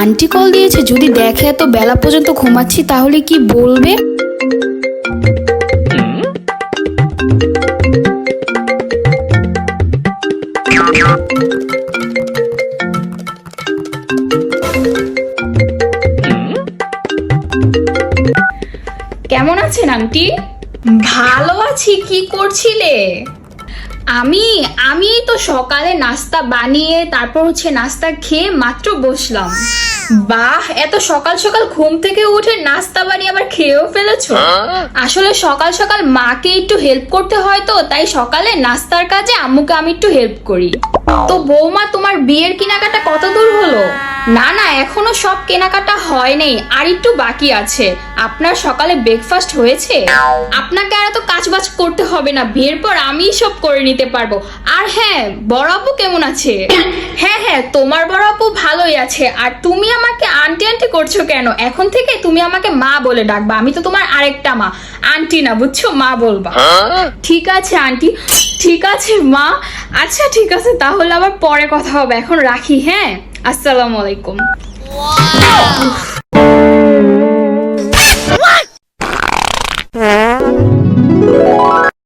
Aunty call দিয়েছে যদি দেখে এত বেলা পর্যন্ত ঘুমাচ্ছি তাহলে কি বলবে? কেমন আছেন আন্টি? ভালো আছি কি করছিলে? আমি আমি তো সকালে নাস্তা বানিয়ে তারপর হচ্ছে নাস্তা খেয়ে মাত্র বসলাম। বাহ এত সকাল সকাল ঘুম থেকে উঠে নাস্তা বানিয়ে আবার খেয়েও ফেলেছো? আসলে সকাল সকাল মাকে একটু হেল্প করতে হয় তো তাই সকালে নাস্তার কাজে আম্মুকে আমি একটু হেল্প করি। তো বৌমা তোমার বিয়ের কেনাকাটা কত দূর হলো? না না এখনও সব কেনাকাটা হয় নাই আর একটু বাকি আছে। আপনার সকালে ব্রেকফাস্ট হয়েছে? আপনাকে আর এত কাজবাজ করতে হবে না বিয়ের পর আমিই সব করে নিতে পারব। আর হ্যাঁ বড় আপু কেমন আছে? হ্যাঁ হ্যাঁ তোমার বড় আপু ভালোই আছে আর তুমি আমাকে আন্টি আন্টি করছ কেন? এখন থেকে তুমি আমাকে মা বলে ডাকবা আমি তো তোমার আরেকটা মা। আন্টি না বুঝছ? মা বলবা। ঠিক আছে আন্টি। ঠিক আছে মা। আচ্ছা ঠিক আছে তাহলে আবার পরে কথা হবে। এখন রাখি হ্যাঁ? আসসালামু আলাইকুম।